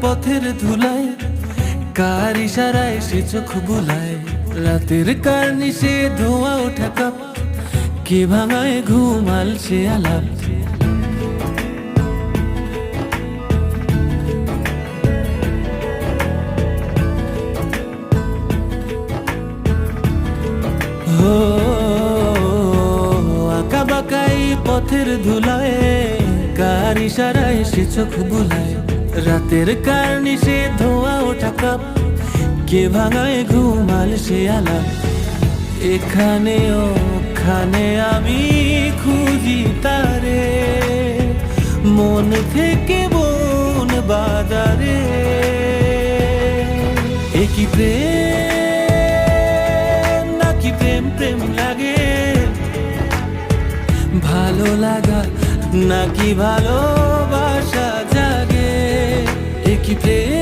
পথের ধুলায় কার ইশারায় সে চোখ বুলায় রাতের কার নিশে ধোয়া ওঠা কাপ, কে ভাঙায় ঘুমাল সে আলাপ? আঁকা বাঁকাই পথের ধুলায় কার ইশারায় সে চোখ বুলায়? রাতের কার নিশে ধোয়া ওঠা কাপ কে ভাঙায় ঘুমাল সে আলা? এখানে ওখানে আমি খুঁজি তারে। মন থেকে বন বাজারে। একই প্রেম নাকি ভালোবাসা জাগে? একই প্রেম?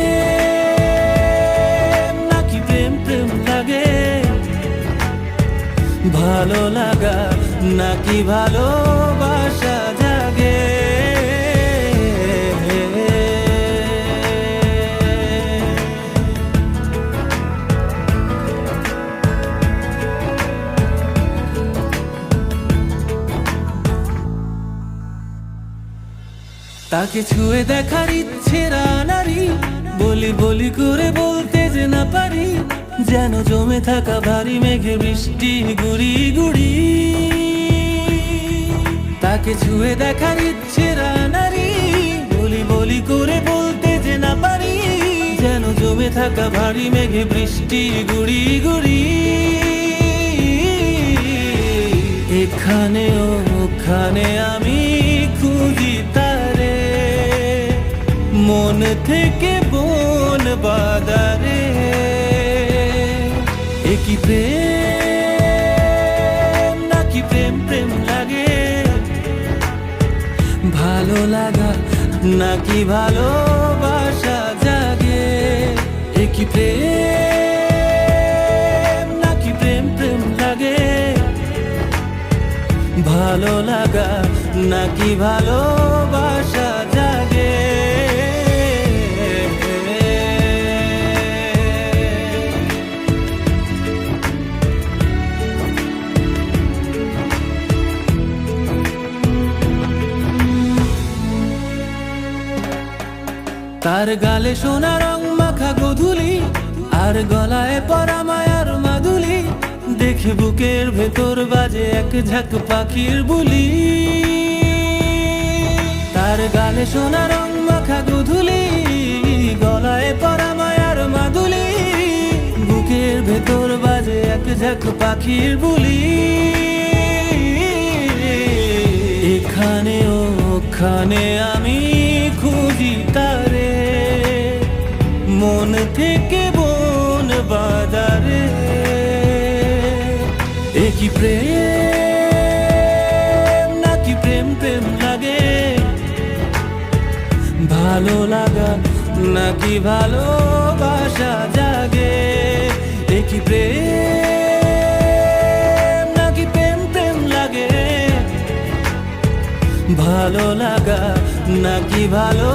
নাকি প্রেম প্রেম লাগে? ভালো লাগা নাকি ভালোবাসা তাকে ছুঁয়ে দেখার ইচ্ছে নারী। বলি বলি করে বলতে যে না পারি, যেন জমে থাকা ভারী মেঘে বৃষ্টি গুড়ি গুড়ি। তাকে ছুঁয়ে দেখার ইচ্ছে নারী, বলি বলি করে বলতে যে না পারি, যেন জমে থাকা ভারী মেঘে বৃষ্টি গুড়ি গুড়ি। এখানে ওখানে আমি মন থেকে বন বাদারে। একই প্রেম নাকি প্রেম প্রেম লাগে? ভালো লাগা নাকি ভালোবাসা জাগে? একই প্রেম নাকি প্রেম প্রেম লাগে? ভালো লাগা নাকি ভালোবাসা জাগে? তার গালে সোনা রং মাখা গধুলি, আর গলায় পরা মায়ার মাদুলি, দেখে বুকের ভেতর বাজে এক ঝাঁক পাখির বুলি। তার গালে সোনা রং মাখা গধুলি, গলায় পরা মায়ার মাদুলি, বুকের ভেতর বাজে এক ঝাঁক পাখির বুলি। এখানে ওখানে আমি মন থেকে বন বাজারে একই প্রেম নাকি প্রেম প্রেম লাগে? ভালো লাগা নাকি ভালোবাসা জাগে? একই প্রেম নাকি প্রেম প্রেম লাগে? ভালো লাগা নাকি ভালো